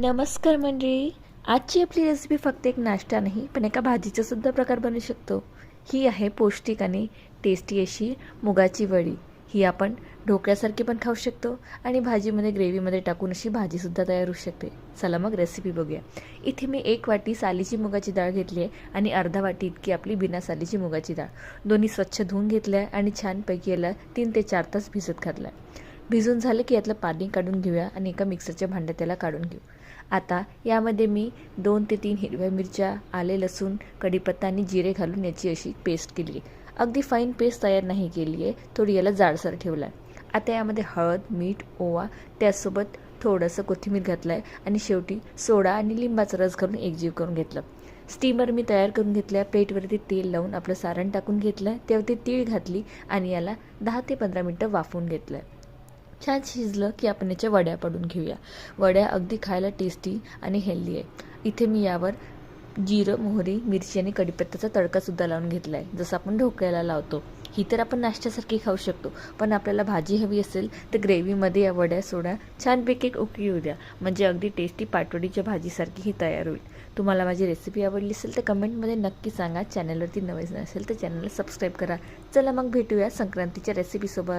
नमस्कार मंडळी. आजची आपली रेसिपी फक्त एक नाश्ता नाही पण एका भाजीचा सुद्धा प्रकार बनू शकतो. ही आहे पौष्टिक आणि टेस्टी अशी मुगाची वडी. ही आपण ढोकळ्यासारखी पण खाऊ शकतो आणि भाजीमध्ये ग्रेव्हीमध्ये टाकून अशी भाजीसुद्धा तयार होऊ शकते. चला मग रेसिपी बघूया. इथे मी एक वाटी सालीची मुगाची डाळ घेतली आहे आणि अर्धा वाटी इतकी आपली बिना सालीची मुगाची डाळ. दोन्ही स्वच्छ धुवून घेतल्या आणि छानपैकी याला तीन ते चार तास भिजत घातला भिजून झालं की यातलं पाणी काढून घेऊया आणि एका मिक्सरच्या भांड्यात त्याला काढून घेऊ. आता यामध्ये मी दोन ते तीन हिरव्या मिरच्या आले लसूण कढीपत्ता आणि जिरे घालून याची अशी पेस्ट केली आहे अगदी फाईन पेस्ट तयार नाही केली आहे थोडी याला जाडसर ठेवला आहे आता यामध्ये हळद मीठ ओवा त्यासोबत थोडंसं कोथिंबीर घातलं आहे आणि शेवटी सोडा आणि लिंबाचा रस घालून एकजीव करून घेतलं. स्टीमर मी तयार करून घेतल्या प्लेटवरती तेल लावून आपलं सारण टाकून घेतलं त्यावरती तीळ घातली आणि याला दहा ते पंधरा मिनटं वाफवून घेतलं. आहे छान शिजलं की आपण याच्या वड्या पडून घेऊया. वड्या अगदी खायला टेस्टी आणि हेल्दी आहे. इथे मी यावर जिरं मोहरी मिरची आणि कढीपत्त्याचा तडकासुद्धा लावून घेतला आहे जसं आपण ढोकळ्याला लावतो. ही तर आपण नाश्त्यासारखी खाऊ शकतो. पण आपल्याला भाजी हवी असेल तर ग्रेव्हीमध्ये या वड्या सोडा. छानपैकी एक उकळी येऊ द्या. म्हणजे अगदी टेस्टी पाटवडीच्या भाजीसारखी ही तयार होईल. तुम्हाला माझी रेसिपी आवडली असेल तर कमेंटमध्ये नक्की सांगा. चॅनलवरती नवीन असेल तर चॅनलला सबस्क्राईब करा. चला मग भेटूया संक्रांतीच्या रेसिपीसोबत